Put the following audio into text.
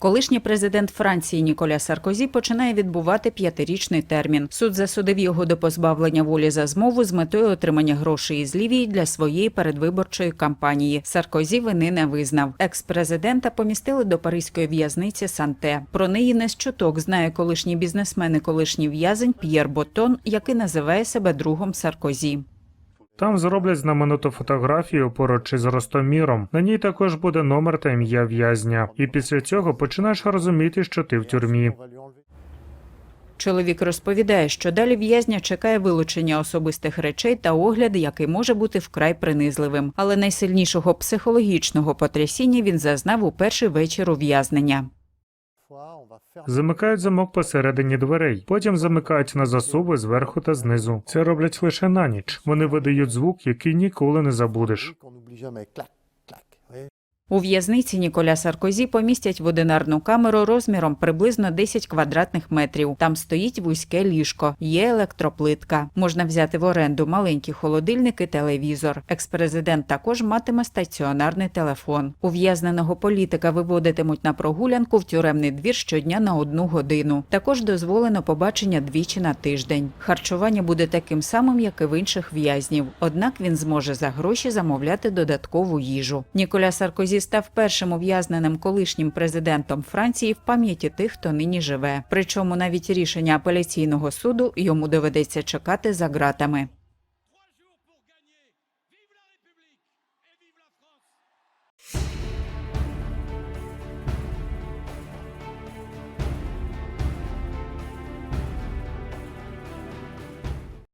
Колишній президент Франції Ніколя Саркозі починає відбувати п'ятирічний термін. Суд засудив його до позбавлення волі за змову з метою отримання грошей із Лівії для своєї передвиборчої кампанії. Саркозі вини не визнав. Екс-президента помістили до паризької в'язниці Санте. Про неї не з чуток знає колишній бізнесмен і колишній в'язень П'єр Ботон, який називає себе другом Саркозі. Там зроблять знамениту фотографію поруч із Ростоміром. На ній також буде номер та ім'я в'язня. І після цього починаєш розуміти, що ти в тюрмі. Чоловік розповідає, що далі в'язня чекає вилучення особистих речей та огляд, який може бути вкрай принизливим. Але найсильнішого психологічного потрясіння він зазнав у перший вечір ув'язнення. Замикають замок посередині дверей, потім замикають на засуви зверху та знизу. Це роблять лише на ніч. Вони видають звук, який ніколи не забудеш. У в'язниці Ніколя Саркозі помістять в одинарну камеру розміром приблизно 10 квадратних метрів. Там стоїть вузьке ліжко, є електроплитка. Можна взяти в оренду маленький холодильник і телевізор. Екс-президент також матиме стаціонарний телефон. Ув'язненого політика виводитимуть на прогулянку в тюремний двір щодня на одну годину. Також дозволено побачення двічі на тиждень. Харчування буде таким самим, як і в інших в'язнів. Однак він зможе за гроші замовляти додаткову їжу. Ніколя Саркозі став першим ув'язненим колишнім президентом Франції в пам'яті тих, хто нині живе. Причому навіть рішення апеляційного суду йому доведеться чекати за ґратами.